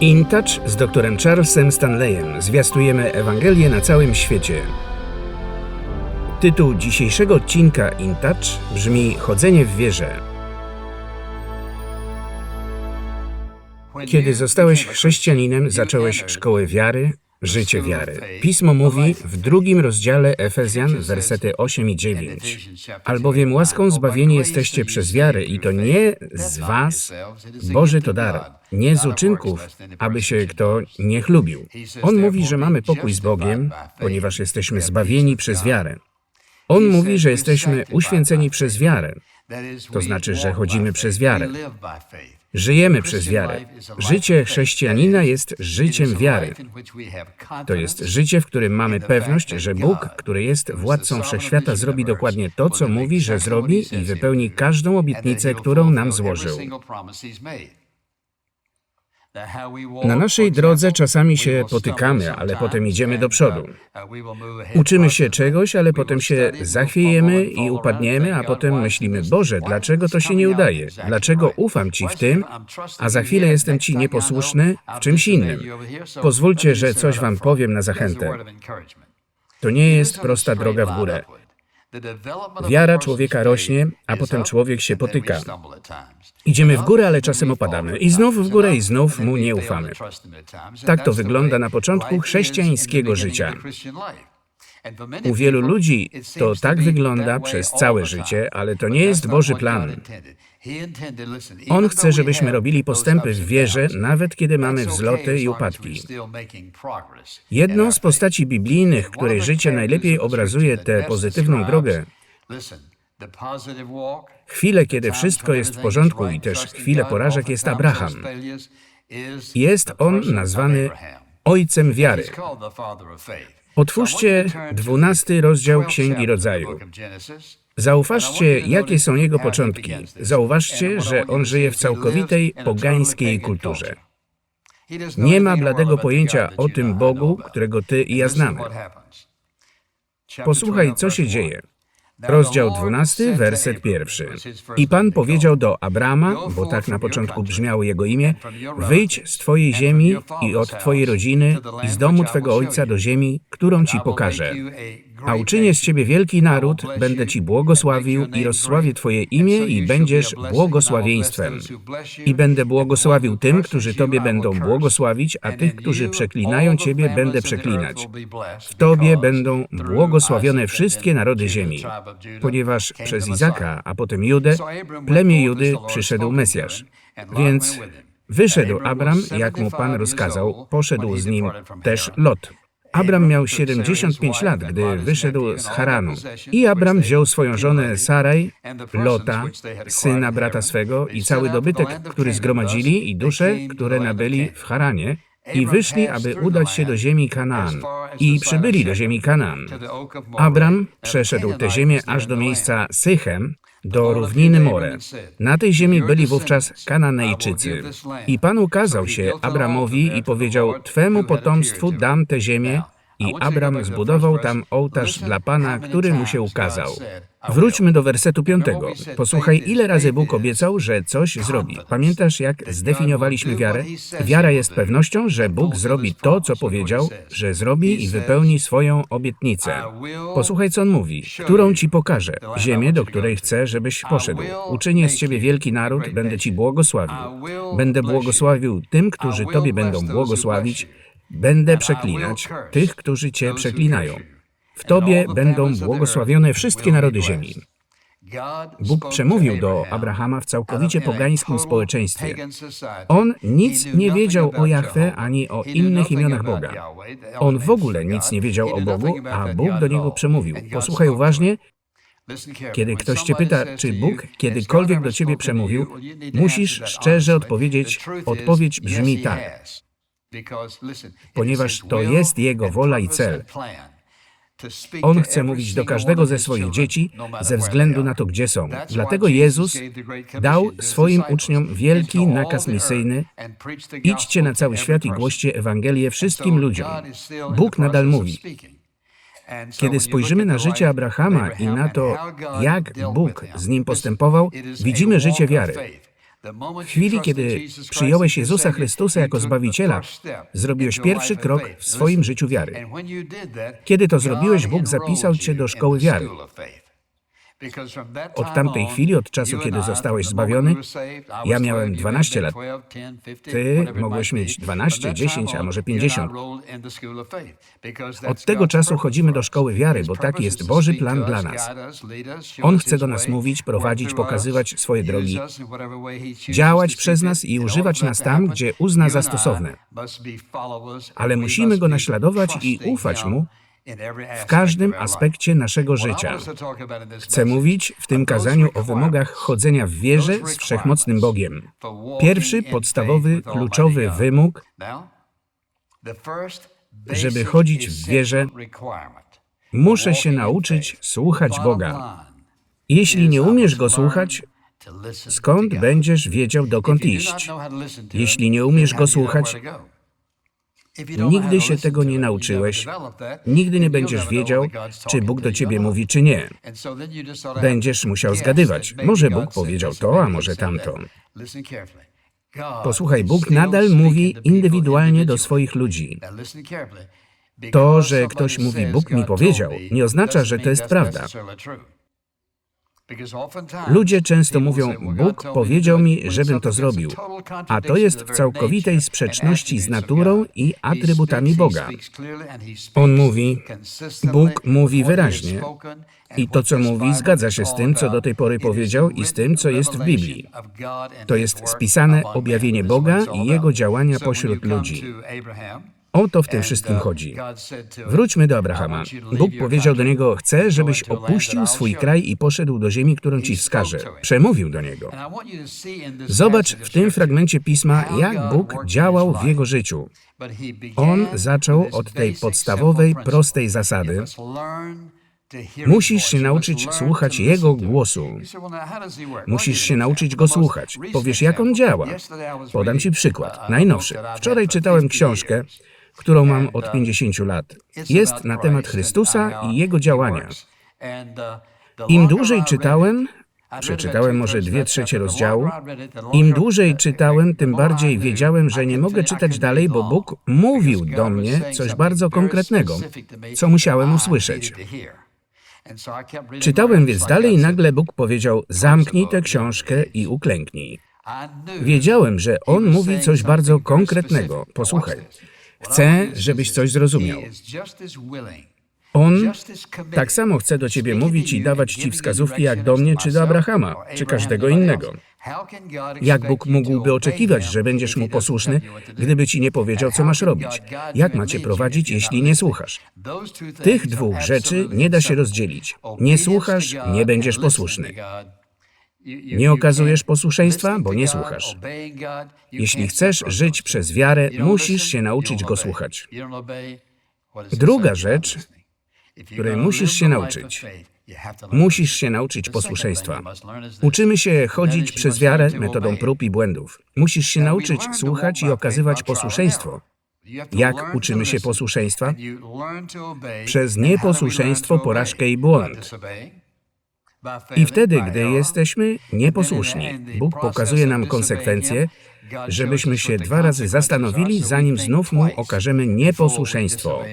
InTouch z doktorem Charlesem Stanleyem zwiastujemy Ewangelię na całym świecie. Tytuł dzisiejszego odcinka InTouch brzmi Chodzenie w wierze. Kiedy zostałeś chrześcijaninem, zacząłeś szkołę wiary, życie wiary. Pismo mówi w drugim rozdziale Efezjan, wersety 8 i 9. Albowiem łaską zbawieni jesteście przez wiarę i to nie z was, Boży to dar, nie z uczynków, aby się kto nie chlubił. On mówi, że mamy pokój z Bogiem, ponieważ jesteśmy zbawieni przez wiarę. On mówi, że jesteśmy uświęceni przez wiarę. To znaczy, że chodzimy przez wiarę. Żyjemy przez wiarę. Życie chrześcijanina jest życiem wiary. To jest życie, w którym mamy pewność, że Bóg, który jest władcą wszechświata, zrobi dokładnie to, co mówi, że zrobi i wypełni każdą obietnicę, którą nam złożył. Na naszej drodze czasami się potykamy, ale potem idziemy do przodu. Uczymy się czegoś, ale potem się zachwiejemy i upadniemy, a potem myślimy, Boże, dlaczego to się nie udaje? Dlaczego ufam Ci w tym, a za chwilę jestem Ci nieposłuszny w czymś innym? Pozwólcie, że coś Wam powiem na zachętę. To nie jest prosta droga w górę. Wiara człowieka rośnie, a potem człowiek się potyka. Idziemy w górę, ale czasem opadamy. I znów w górę, i znów mu nie ufamy. Tak to wygląda na początku chrześcijańskiego życia. U wielu ludzi to tak wygląda przez całe życie, ale to nie jest Boży plan. On chce, żebyśmy robili postępy w wierze, nawet kiedy mamy wzloty i upadki. Jedną z postaci biblijnych, której życie najlepiej obrazuje tę pozytywną drogę, chwilę, kiedy wszystko jest w porządku i też chwilę porażek jest Abraham. Jest on nazwany Ojcem Wiary. Otwórzcie dwunasty rozdział Księgi Rodzaju. Zauważcie, jakie są jego początki. Zauważcie, że on żyje w całkowitej pogańskiej kulturze. Nie ma bladego pojęcia o tym Bogu, którego ty i ja znamy. Posłuchaj, co się dzieje. Rozdział 12, werset pierwszy. I Pan powiedział do Abrama, bo tak na początku brzmiało jego imię, wyjdź z Twojej ziemi i od Twojej rodziny i z domu Twego ojca do ziemi, którą Ci pokażę. A uczynię z Ciebie wielki naród, będę Ci błogosławił i rozsławię Twoje imię i będziesz błogosławieństwem. I będę błogosławił tym, którzy Tobie będą błogosławić, a tych, którzy przeklinają Ciebie, będę przeklinać. W Tobie będą błogosławione wszystkie narody ziemi, ponieważ przez Izaka, a potem Judę, plemię Judy przyszedł Mesjasz. Więc wyszedł Abram, jak mu Pan rozkazał, poszedł z nim też Lot. Abram miał 75 lat, gdy wyszedł z Haranu. I Abram wziął swoją żonę Saraj, Lota, syna brata swego i cały dobytek, który zgromadzili i dusze, które nabyli w Haranie, i wyszli, aby udać się do ziemi Kanaan. I przybyli do ziemi Kanaan. Abram przeszedł tę ziemię aż do miejsca Sychem, do równiny More. Na tej ziemi byli wówczas Kananejczycy. I Pan ukazał się Abramowi i powiedział, Twemu potomstwu dam tę ziemię, i Abram zbudował tam ołtarz dla Pana, który mu się ukazał. Wróćmy do wersetu piątego. Posłuchaj, ile razy Bóg obiecał, że coś zrobi. Pamiętasz, jak zdefiniowaliśmy wiarę? Wiara jest pewnością, że Bóg zrobi to, co powiedział, że zrobi i wypełni swoją obietnicę. Posłuchaj, co on mówi. Którą ci pokażę? Ziemię, do której chcę, żebyś poszedł. Uczynię z ciebie wielki naród, będę ci błogosławił. Będę błogosławił tym, którzy tobie będą błogosławić, Będę przeklinać tych, którzy Cię przeklinają. W Tobie będą błogosławione wszystkie narody ziemi. Bóg przemówił do Abrahama w całkowicie pogańskim społeczeństwie. On nic nie wiedział o Jahwe ani o innych imionach Boga. On w ogóle nic nie wiedział o Bogu, a Bóg do niego przemówił. Posłuchaj uważnie. Kiedy ktoś cię pyta, czy Bóg kiedykolwiek do ciebie przemówił, musisz szczerze odpowiedzieć, odpowiedź brzmi tak ponieważ to jest Jego wola i cel. On chce mówić do każdego ze swoich dzieci ze względu na to, gdzie są. Dlatego Jezus dał swoim uczniom wielki nakaz misyjny: idźcie na cały świat i głoście Ewangelię wszystkim ludziom. Bóg nadal mówi. Kiedy spojrzymy na życie Abrahama i na to, jak Bóg z nim postępował, widzimy życie wiary. W chwili, kiedy przyjąłeś Jezusa Chrystusa jako Zbawiciela, zrobiłeś pierwszy krok w swoim życiu wiary. Kiedy to zrobiłeś, Bóg zapisał cię do szkoły wiary. Od tamtej chwili, od czasu, kiedy zostałeś zbawiony, ja miałem 12 lat. Ty mogłeś mieć 12, 10, a może 50. Od tego czasu chodzimy do szkoły wiary, bo taki jest Boży plan dla nas. On chce do nas mówić, prowadzić, pokazywać swoje drogi, działać przez nas i używać nas tam, gdzie uzna za stosowne. Ale musimy Go naśladować i ufać Mu w każdym aspekcie naszego życia. Chcę mówić w tym kazaniu o wymogach chodzenia w wierze z wszechmocnym Bogiem. Pierwszy, podstawowy, kluczowy wymóg, żeby chodzić w wierze, muszę się nauczyć słuchać Boga. Jeśli nie umiesz Go słuchać, skąd będziesz wiedział, dokąd iść? Jeśli nie umiesz Go słuchać, Nigdy się tego nie nauczyłeś, nigdy nie będziesz wiedział, czy Bóg do ciebie mówi, czy nie. Będziesz musiał zgadywać. Może Bóg powiedział to, a może tamto. Posłuchaj, Bóg nadal mówi indywidualnie do swoich ludzi. To, że ktoś mówi, Bóg mi powiedział, nie oznacza, że to jest prawda. Ludzie często mówią, Bóg powiedział mi, żebym to zrobił, a to jest w całkowitej sprzeczności z naturą i atrybutami Boga. On mówi, Bóg mówi wyraźnie i to, co mówi, zgadza się z tym, co do tej pory powiedział i z tym, co jest w Biblii. To jest spisane objawienie Boga i Jego działania pośród ludzi. O to w tym wszystkim chodzi. Wróćmy do Abrahama. Bóg powiedział do niego: Chcę, żebyś opuścił swój kraj i poszedł do ziemi, którą ci wskażę. Przemówił do niego. Zobacz w tym fragmencie pisma, jak Bóg działał w jego życiu. On zaczął od tej podstawowej, prostej zasady. Musisz się nauczyć słuchać Jego głosu. Musisz się nauczyć Go słuchać. Powiesz, jak On działa. Podam Ci przykład. Najnowszy. Wczoraj czytałem książkę, którą mam od 50 lat. Jest na temat Chrystusa i Jego działania. Im dłużej czytałem, przeczytałem może dwie trzecie rozdziału, im dłużej czytałem, tym bardziej wiedziałem, że nie mogę czytać dalej, bo Bóg mówił do mnie coś bardzo konkretnego, co musiałem usłyszeć. Czytałem więc dalej i nagle Bóg powiedział: Zamknij tę książkę i uklęknij. Wiedziałem, że On mówi coś bardzo konkretnego. Posłuchaj. Chcę, żebyś coś zrozumiał. On tak samo chce do ciebie mówić i dawać ci wskazówki jak do mnie, czy do Abrahama, czy każdego innego. Jak Bóg mógłby oczekiwać, że będziesz mu posłuszny, gdyby ci nie powiedział, co masz robić? Jak macie prowadzić, jeśli nie słuchasz? Tych dwóch rzeczy nie da się rozdzielić. Nie słuchasz, nie będziesz posłuszny. Nie okazujesz posłuszeństwa, bo nie słuchasz. Jeśli chcesz żyć przez wiarę, musisz się nauczyć go słuchać. Druga rzecz, której musisz się nauczyć, musisz się nauczyć posłuszeństwa. Uczymy się chodzić przez wiarę metodą prób i błędów. Musisz się nauczyć słuchać i okazywać posłuszeństwo. Jak uczymy się posłuszeństwa? Przez nieposłuszeństwo, porażkę i błąd. I wtedy, gdy jesteśmy nieposłuszni, Bóg pokazuje nam konsekwencje, żebyśmy się dwa razy zastanowili, zanim znów Mu okażemy nieposłuszeństwo.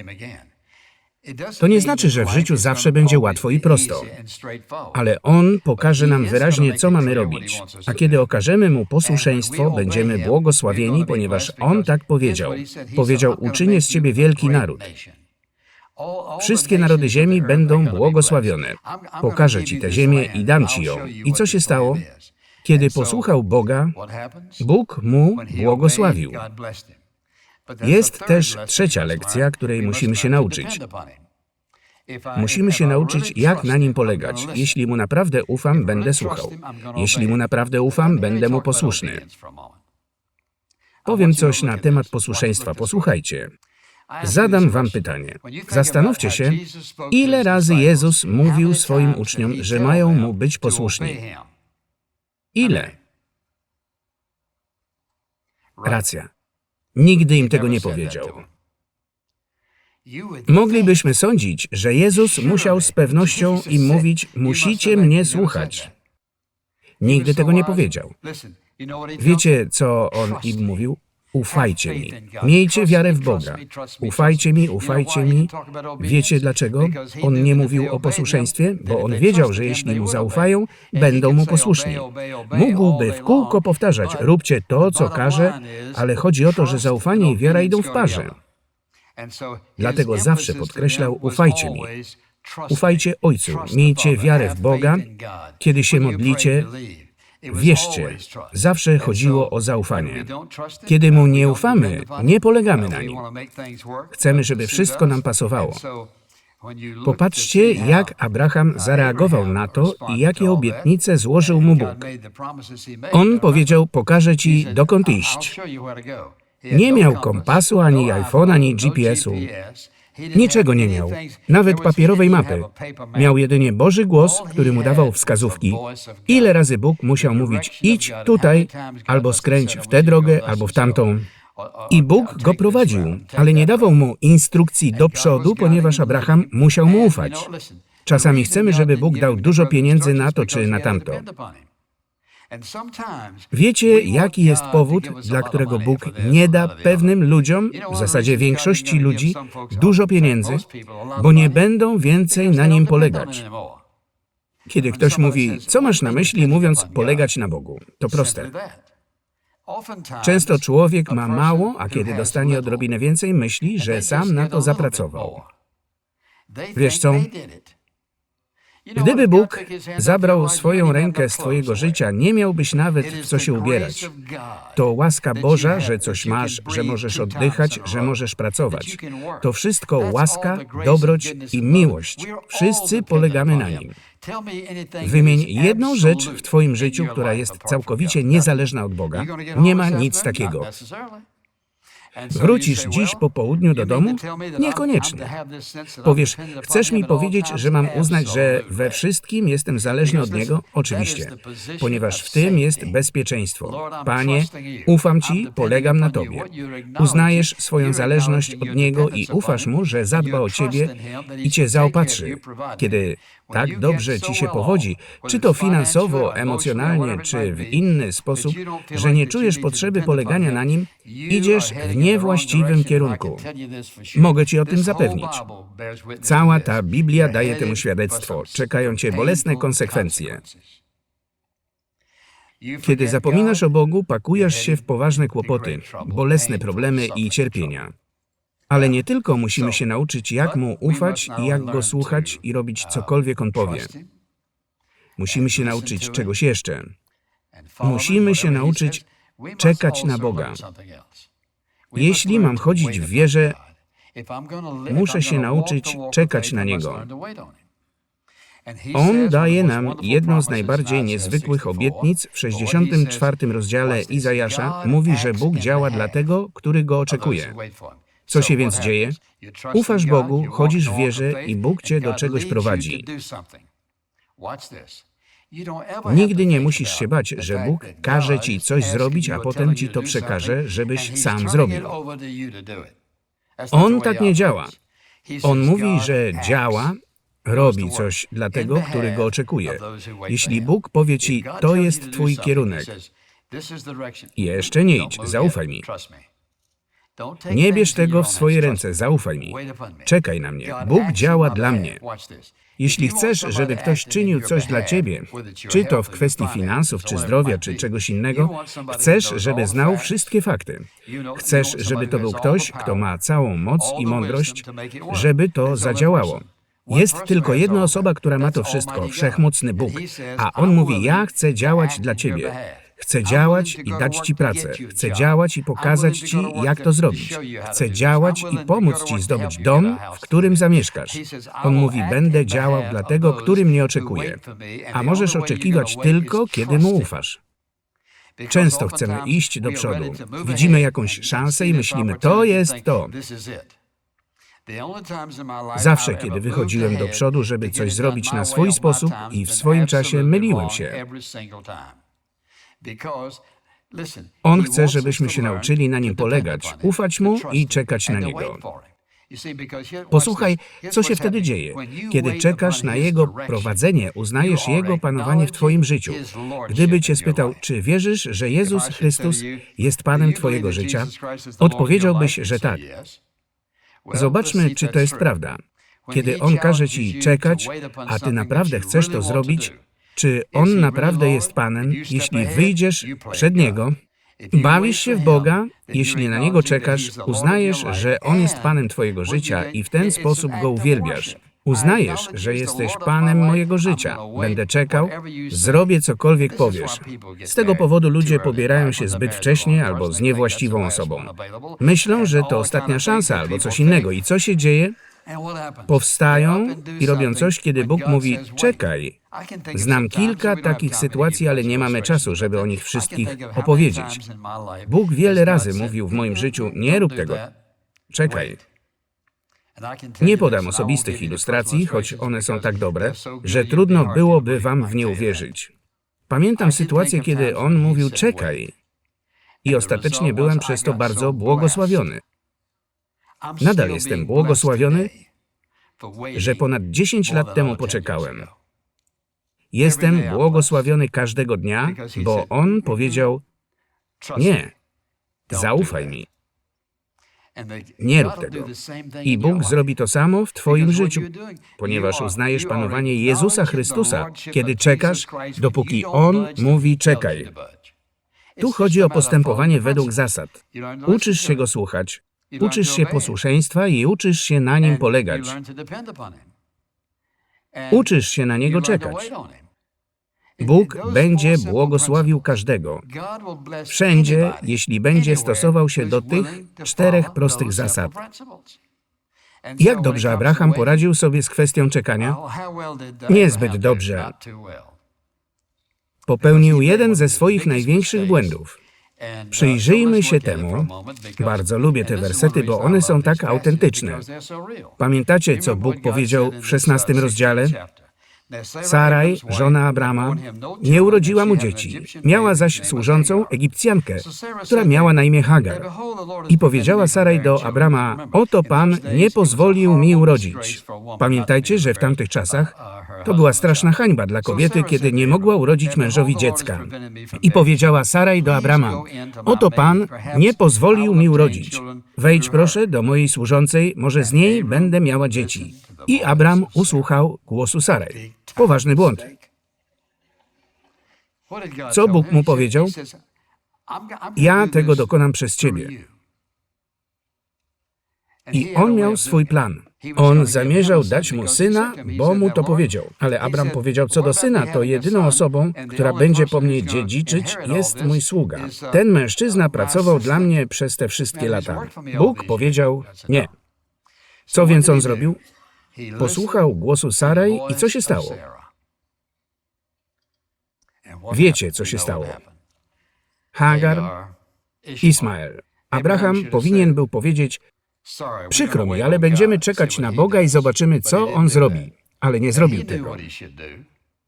To nie znaczy, że w życiu zawsze będzie łatwo i prosto, ale On pokaże nam wyraźnie, co mamy robić. A kiedy okażemy Mu posłuszeństwo, będziemy błogosławieni, ponieważ On tak powiedział. Powiedział, uczynię z Ciebie wielki naród. Wszystkie narody ziemi będą błogosławione. Pokażę Ci tę ziemię i dam Ci ją. I co się stało? Kiedy posłuchał Boga, Bóg mu błogosławił. Jest też trzecia lekcja, której musimy się nauczyć. Musimy się nauczyć, jak na nim polegać. Jeśli mu naprawdę ufam, będę słuchał. Jeśli mu naprawdę ufam, będę mu posłuszny. Powiem coś na temat posłuszeństwa. Posłuchajcie. Zadam wam pytanie. Zastanówcie się, ile razy Jezus mówił swoim uczniom, że mają mu być posłuszni. Ile? Racja. Nigdy im tego nie powiedział. Moglibyśmy sądzić, że Jezus musiał z pewnością im mówić: Musicie mnie słuchać. Nigdy tego nie powiedział. Wiecie, co on im mówił? Ufajcie mi. Miejcie wiarę w Boga. Ufajcie mi, ufajcie mi. Wiecie dlaczego? On nie mówił o posłuszeństwie, bo on wiedział, że jeśli mu zaufają, będą mu posłuszni. Mógłby w kółko powtarzać: róbcie to, co każe, ale chodzi o to, że zaufanie i wiara idą w parze. Dlatego zawsze podkreślał: ufajcie mi. Ufajcie Ojcu, miejcie wiarę w Boga. Kiedy się modlicie, wierzcie. Zawsze chodziło o zaufanie. Kiedy mu nie ufamy, nie polegamy na nim. Chcemy, żeby wszystko nam pasowało. Popatrzcie, jak Abraham zareagował na to i jakie obietnice złożył mu Bóg. On powiedział: Pokażę ci, dokąd iść. Nie miał kompasu, ani iPhone'a, ani GPS-u. Niczego nie miał, nawet papierowej mapy. Miał jedynie Boży głos, który mu dawał wskazówki. Ile razy Bóg musiał mówić: idź tutaj, albo skręć w tę drogę, albo w tamtą. I Bóg go prowadził, ale nie dawał mu instrukcji do przodu, ponieważ Abraham musiał mu ufać. Czasami chcemy, żeby Bóg dał dużo pieniędzy na to czy na tamto. Wiecie, jaki jest powód, dla którego Bóg nie da pewnym ludziom, w zasadzie większości ludzi, dużo pieniędzy, bo nie będą więcej na nim polegać. Kiedy ktoś mówi, co masz na myśli, mówiąc polegać na Bogu, to proste. Często człowiek ma mało, a kiedy dostanie odrobinę więcej, myśli, że sam na to zapracował. Wiesz co? Gdyby Bóg zabrał swoją rękę z Twojego życia, nie miałbyś nawet w co się ubierać. To łaska Boża, że coś masz, że możesz oddychać, że możesz pracować. To wszystko łaska, dobroć i miłość. Wszyscy polegamy na nim. Wymień jedną rzecz w Twoim życiu, która jest całkowicie niezależna od Boga. Nie ma nic takiego. Wrócisz dziś po południu do domu? Niekoniecznie. Powiesz, chcesz mi powiedzieć, że mam uznać, że we wszystkim jestem zależny od Niego? Oczywiście, ponieważ w tym jest bezpieczeństwo. Panie, ufam Ci, polegam na Tobie. Uznajesz swoją zależność od Niego i ufasz Mu, że zadba o Ciebie i Cię zaopatrzy. Kiedy tak dobrze Ci się powodzi, czy to finansowo, emocjonalnie, czy w inny sposób, że nie czujesz potrzeby polegania na Nim, idziesz w niewłaściwym kierunku. Mogę Ci o tym zapewnić. Cała ta Biblia daje temu świadectwo. Czekają Cię bolesne konsekwencje. Kiedy zapominasz o Bogu, pakujesz się w poważne kłopoty, bolesne problemy i cierpienia. Ale nie tylko musimy się nauczyć, jak Mu ufać i jak Go słuchać i robić cokolwiek On powie. Musimy się nauczyć czegoś jeszcze. Musimy się nauczyć czekać na Boga. Jeśli mam chodzić w wierze, muszę się nauczyć czekać na Niego. On daje nam jedną z najbardziej niezwykłych obietnic w 64 rozdziale Izajasza. Mówi, że Bóg działa dla tego, który Go oczekuje. Co się więc dzieje? Ufasz Bogu, chodzisz w wierze i Bóg cię do czegoś prowadzi. Nigdy nie musisz się bać, że Bóg każe ci coś zrobić, a potem ci to przekaże, żebyś sam zrobił. On tak nie działa. On mówi, że działa, robi coś dla tego, który go oczekuje. Jeśli Bóg powie ci, to jest twój kierunek, jeszcze nie idź, zaufaj mi. Nie bierz tego w swoje ręce, zaufaj mi. Czekaj na mnie. Bóg działa dla mnie. Jeśli chcesz, żeby ktoś czynił coś dla ciebie, czy to w kwestii finansów, czy zdrowia, czy czegoś innego, chcesz, żeby znał wszystkie fakty. Chcesz, żeby to był ktoś, kto ma całą moc i mądrość, żeby to zadziałało. Jest tylko jedna osoba, która ma to wszystko, wszechmocny Bóg, a On mówi: Ja chcę działać dla ciebie. Chcę działać i dać Ci pracę. Chcę działać i pokazać Ci, jak to zrobić. Chcę działać i pomóc Ci zdobyć dom, w którym zamieszkasz. On mówi, będę działał dla tego, który mnie oczekuje. A możesz oczekiwać tylko, kiedy mu ufasz. Często chcemy iść do przodu. Widzimy jakąś szansę i myślimy, to jest to. Zawsze, kiedy wychodziłem do przodu, żeby coś zrobić na swój sposób i w swoim czasie, myliłem się. On chce, żebyśmy się nauczyli na nim polegać, ufać mu i czekać na niego. Posłuchaj, co się wtedy dzieje. Kiedy czekasz na Jego prowadzenie, uznajesz Jego panowanie w Twoim życiu. Gdyby Cię spytał, czy wierzysz, że Jezus Chrystus jest Panem Twojego życia, odpowiedziałbyś, że tak. Zobaczmy, czy to jest prawda. Kiedy On każe Ci czekać, a Ty naprawdę chcesz to zrobić, czy On naprawdę jest Panem, jeśli wyjdziesz przed Niego, bawisz się w Boga, jeśli na Niego czekasz, uznajesz, że On jest Panem Twojego życia i w ten sposób Go uwielbiasz. Uznajesz, że jesteś Panem mojego życia. Będę czekał, zrobię cokolwiek powiesz. Z tego powodu ludzie pobierają się zbyt wcześnie albo z niewłaściwą osobą. Myślą, że to ostatnia szansa albo coś innego. I co się dzieje? Powstają i robią coś, kiedy Bóg mówi: czekaj. Znam kilka takich sytuacji, ale nie mamy czasu, żeby o nich wszystkich opowiedzieć. Bóg wiele razy mówił w moim życiu: nie rób tego, czekaj. Nie podam osobistych ilustracji, choć one są tak dobre, że trudno byłoby wam w nie uwierzyć. Pamiętam sytuację, kiedy on mówił: czekaj. I ostatecznie byłem przez to bardzo błogosławiony. Nadal jestem błogosławiony, że ponad 10 lat temu poczekałem. Jestem błogosławiony każdego dnia, bo on powiedział: Nie, zaufaj mi. Nie rób tego. I Bóg zrobi to samo w Twoim życiu, ponieważ uznajesz panowanie Jezusa Chrystusa, kiedy czekasz, dopóki On mówi czekaj. Tu chodzi o postępowanie według zasad. Uczysz się Go słuchać, uczysz się posłuszeństwa i uczysz się na Nim polegać. Uczysz się na Niego czekać. Bóg będzie błogosławił każdego, wszędzie, jeśli będzie stosował się do tych czterech prostych zasad. Jak dobrze Abraham poradził sobie z kwestią czekania? Niezbyt dobrze. Popełnił jeden ze swoich największych błędów. Przyjrzyjmy się temu. Bardzo lubię te wersety, bo one są tak autentyczne. Pamiętacie, co Bóg powiedział w szesnastym rozdziale? Saraj, żona Abrama, nie urodziła mu dzieci. Miała zaś służącą Egipcjankę, która miała na imię Hagar. I powiedziała Saraj do Abrama, oto Pan nie pozwolił mi urodzić. Pamiętajcie, że w tamtych czasach to była straszna hańba dla kobiety, kiedy nie mogła urodzić mężowi dziecka. I powiedziała Saraj do Abrama, oto Pan nie pozwolił mi urodzić. Wejdź proszę do mojej służącej, może z niej będę miała dzieci. I Abram usłuchał głosu Saraj. Poważny błąd. Co Bóg mu powiedział? Ja tego dokonam przez ciebie. I on miał swój plan. On zamierzał dać mu syna, bo mu to powiedział. Ale Abram powiedział, co do syna, to jedyną osobą, która będzie po mnie dziedziczyć, jest mój sługa. Ten mężczyzna pracował dla mnie przez te wszystkie lata. Bóg powiedział nie. Co więc on zrobił? Posłuchał głosu Saraj i co się stało? Wiecie, co się stało. Hagar, Ismael. Abraham powinien był powiedzieć, przykro mi, ale będziemy czekać na Boga i zobaczymy, co On zrobi. Ale nie zrobił tego.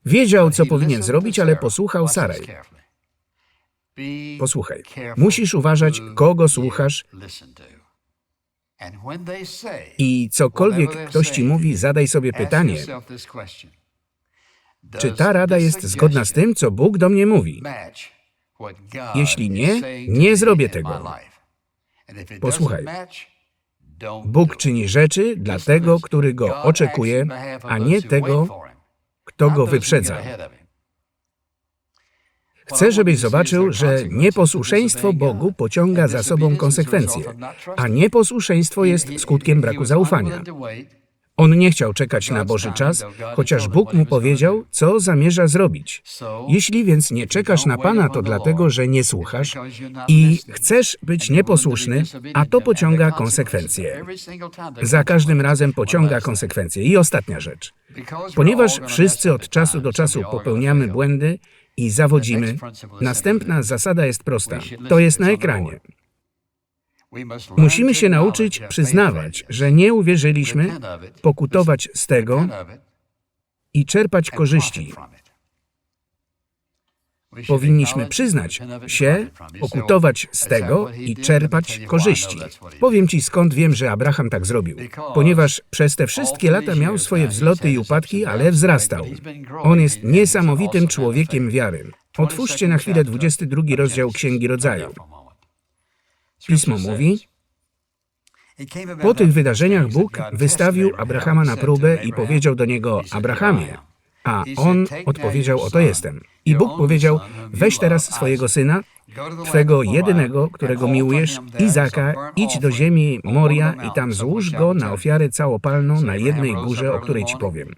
Wiedział, co powinien zrobić, ale posłuchał Saraj. Posłuchaj, musisz uważać, kogo słuchasz i cokolwiek ktoś ci mówi, zadaj sobie pytanie, czy ta rada jest zgodna z tym, co Bóg do mnie mówi? Jeśli nie, nie zrobię tego. Posłuchaj. Bóg czyni rzeczy dla tego, który go oczekuje, a nie tego, kto go wyprzedza. Chcę, żebyś zobaczył, że nieposłuszeństwo Bogu pociąga za sobą konsekwencje, a nieposłuszeństwo jest skutkiem braku zaufania. On nie chciał czekać na Boży czas, chociaż Bóg mu powiedział, co zamierza zrobić. Jeśli więc nie czekasz na Pana, to dlatego, że nie słuchasz i chcesz być nieposłuszny, a to pociąga konsekwencje. Za każdym razem pociąga konsekwencje. I ostatnia rzecz. Ponieważ wszyscy od czasu do czasu popełniamy błędy i zawodzimy, następna zasada jest prosta. To jest na ekranie. Musimy się nauczyć przyznawać, że nie uwierzyliśmy, pokutować z tego i czerpać korzyści. Powinniśmy przyznać się, okutować z tego i czerpać korzyści. Powiem ci skąd wiem, że Abraham tak zrobił. Ponieważ przez te wszystkie lata miał swoje wzloty i upadki, ale wzrastał. On jest niesamowitym człowiekiem wiary. Otwórzcie na chwilę 22 rozdział Księgi Rodzaju. Pismo mówi, po tych wydarzeniach Bóg wystawił Abrahama na próbę i powiedział do niego: Abrahamie. A on odpowiedział: Oto jestem. I Bóg powiedział: Weź teraz swojego syna, twego jedynego, którego miłujesz, Izaka, idź do ziemi Moria i tam złóż go na ofiarę całopalną na jednej górze, o której ci powiem.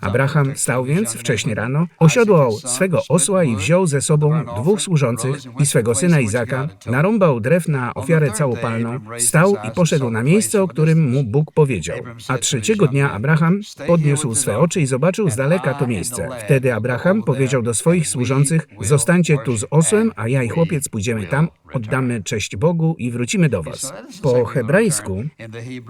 Abraham wstał więc wcześnie rano, osiodłał swego osła i wziął ze sobą dwóch służących i swego syna Izaka, narąbał drew na ofiarę całopalną, wstał i poszedł na miejsce, o którym mu Bóg powiedział. A trzeciego dnia Abraham podniósł swe oczy i zobaczył z daleka to miejsce. Wtedy Abraham powiedział do swoich służących, zostańcie tu z osłem, a ja i chłopiec pójdziemy tam, oddamy cześć Bogu i wrócimy do was. Po hebrajsku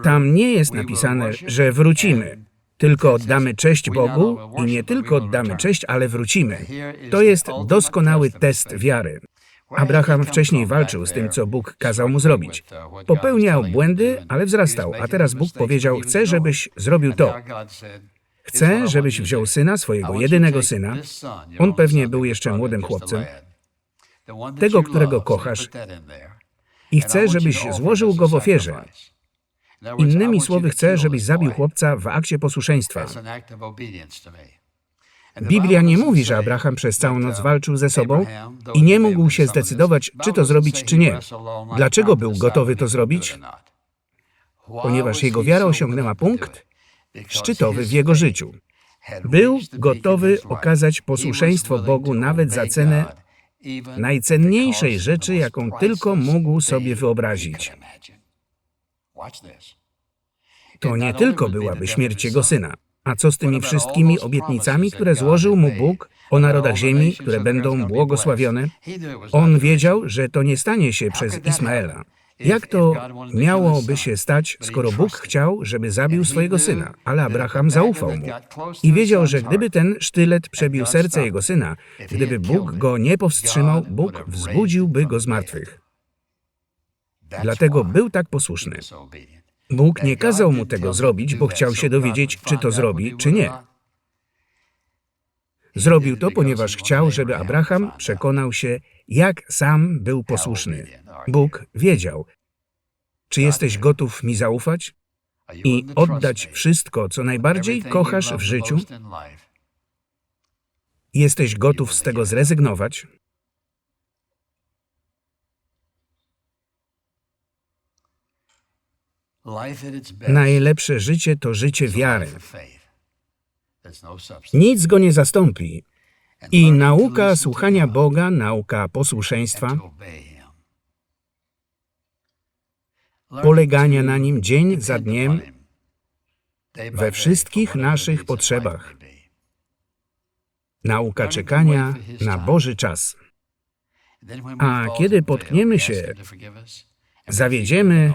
tam nie jest napisane, że wrócimy, tylko oddamy cześć Bogu i nie tylko oddamy cześć, ale wrócimy. To jest doskonały test wiary. Abraham wcześniej walczył z tym, co Bóg kazał mu zrobić. Popełniał błędy, ale wzrastał, a teraz Bóg powiedział: Chcę, żebyś zrobił to. Chcę, żebyś wziął syna, swojego jedynego syna. On pewnie był jeszcze młodym chłopcem. Tego, którego kochasz, I chcę, żebyś złożył go w ofierze. Innymi słowy, chcę, żebyś zabił chłopca w akcie posłuszeństwa. Biblia nie mówi, że Abraham przez całą noc walczył ze sobą i nie mógł się zdecydować, czy to zrobić, czy nie. Dlaczego był gotowy to zrobić? Ponieważ jego wiara osiągnęła punkt szczytowy w jego życiu. Był gotowy okazać posłuszeństwo Bogu nawet za cenę najcenniejszej rzeczy, jaką tylko mógł sobie wyobrazić. To nie tylko byłaby śmierć jego syna. A co z tymi wszystkimi obietnicami, które złożył mu Bóg o narodach ziemi, które będą błogosławione? On wiedział, że to nie stanie się przez Ismaela. Jak to miałoby się stać, skoro Bóg chciał, żeby zabił swojego syna, ale Abraham zaufał mu i wiedział, że gdyby ten sztylet przebił serce jego syna, gdyby Bóg go nie powstrzymał, Bóg wzbudziłby go z martwych. Dlatego był tak posłuszny. Bóg nie kazał mu tego zrobić, bo chciał się dowiedzieć, czy to zrobi, czy nie. Zrobił to, ponieważ chciał, żeby Abraham przekonał się, jak sam był posłuszny. Bóg wiedział, czy jesteś gotów mi zaufać i oddać wszystko, co najbardziej kochasz w życiu? Jesteś gotów z tego zrezygnować? Najlepsze życie to życie wiary. Nic go nie zastąpi. I nauka słuchania Boga, nauka posłuszeństwa, polegania na nim dzień za dniem we wszystkich naszych potrzebach, nauka czekania na Boży czas. A kiedy potkniemy się, Zawiedziemy,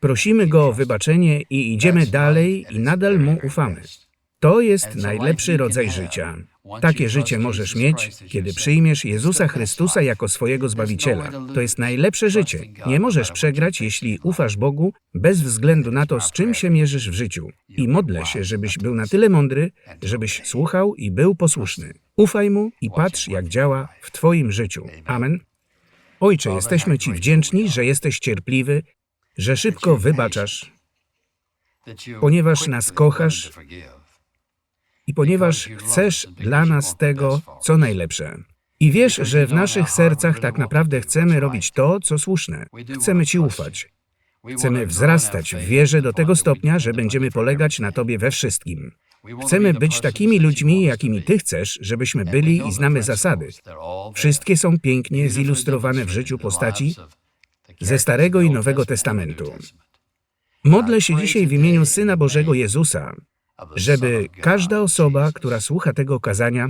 prosimy Go o wybaczenie i idziemy dalej i nadal Mu ufamy. To jest najlepszy rodzaj życia. Takie życie możesz mieć, kiedy przyjmiesz Jezusa Chrystusa jako swojego Zbawiciela. To jest najlepsze życie. Nie możesz przegrać, jeśli ufasz Bogu, bez względu na to, z czym się mierzysz w życiu. I modlę się, żebyś był na tyle mądry, żebyś słuchał i był posłuszny. Ufaj Mu i patrz, jak działa w Twoim życiu. Amen. Ojcze, jesteśmy Ci wdzięczni, że jesteś cierpliwy, że szybko wybaczasz ponieważ nas kochasz i ponieważ chcesz dla nas tego, co najlepsze. I wiesz, że w naszych sercach tak naprawdę chcemy robić to, co słuszne. Chcemy Ci ufać. Chcemy wzrastać w wierze do tego stopnia, że będziemy polegać na Tobie we wszystkim. Chcemy być takimi ludźmi, jakimi Ty chcesz, żebyśmy byli i znamy zasady. Wszystkie są pięknie zilustrowane w życiu postaci ze Starego i Nowego Testamentu. Modlę się dzisiaj w imieniu Syna Bożego Jezusa, żeby każda osoba, która słucha tego kazania,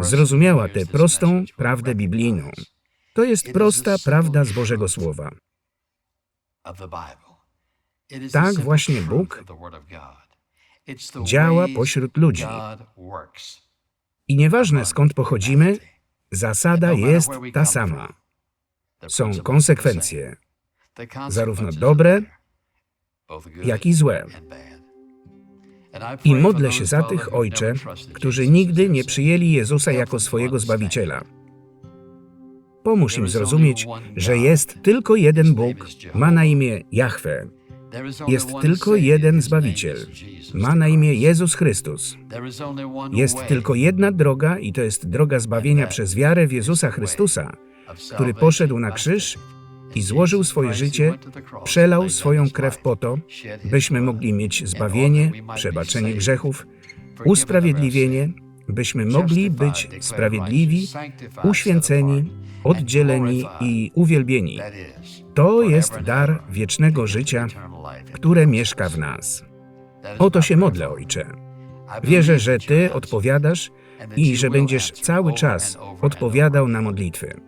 zrozumiała tę prostą prawdę biblijną. To jest prosta prawda z Bożego Słowa. Tak właśnie Bóg Działa pośród ludzi. I nieważne skąd pochodzimy, zasada jest ta sama. Są konsekwencje, zarówno dobre, jak i złe. I modlę się za tych, Ojcze, którzy nigdy nie przyjęli Jezusa jako swojego Zbawiciela. Pomóż im zrozumieć, że jest tylko jeden Bóg, ma na imię Jahwe. Jest tylko jeden Zbawiciel, ma na imię Jezus Chrystus. Jest tylko jedna droga i to jest droga zbawienia przez wiarę w Jezusa Chrystusa, który poszedł na krzyż i złożył swoje życie, przelał swoją krew po to, byśmy mogli mieć zbawienie, przebaczenie grzechów, usprawiedliwienie, byśmy mogli być sprawiedliwi, uświęceni, oddzieleni i uwielbieni. To jest dar wiecznego życia, które mieszka w nas. O to się modlę, Ojcze. Wierzę, że Ty odpowiadasz i że będziesz cały czas odpowiadał na modlitwy.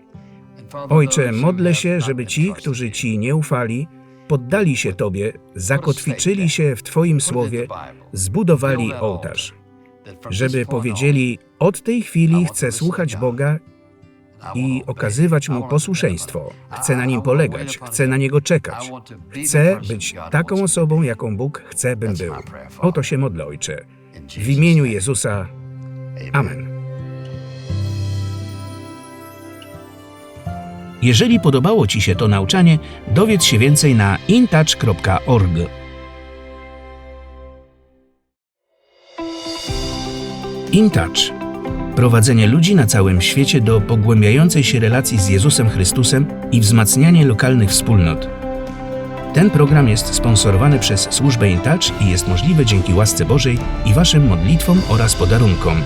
Ojcze, modlę się, żeby ci, którzy Ci nie ufali, poddali się Tobie, zakotwiczyli się w Twoim słowie, zbudowali ołtarz. Żeby powiedzieli, od tej chwili chcę słuchać Boga i okazywać Mu posłuszeństwo. Chcę na Nim polegać, chcę na Niego czekać. Chcę być taką osobą, jaką Bóg chce, bym był. O to się modlę, Ojcze. W imieniu Jezusa. Amen. Jeżeli podobało Ci się to nauczanie, dowiedz się więcej na intouch.org. InTouch. Prowadzenie ludzi na całym świecie do pogłębiającej się relacji z Jezusem Chrystusem i wzmacnianie lokalnych wspólnot. Ten program jest sponsorowany przez służbę InTouch i jest możliwy dzięki łasce Bożej i Waszym modlitwom oraz podarunkom.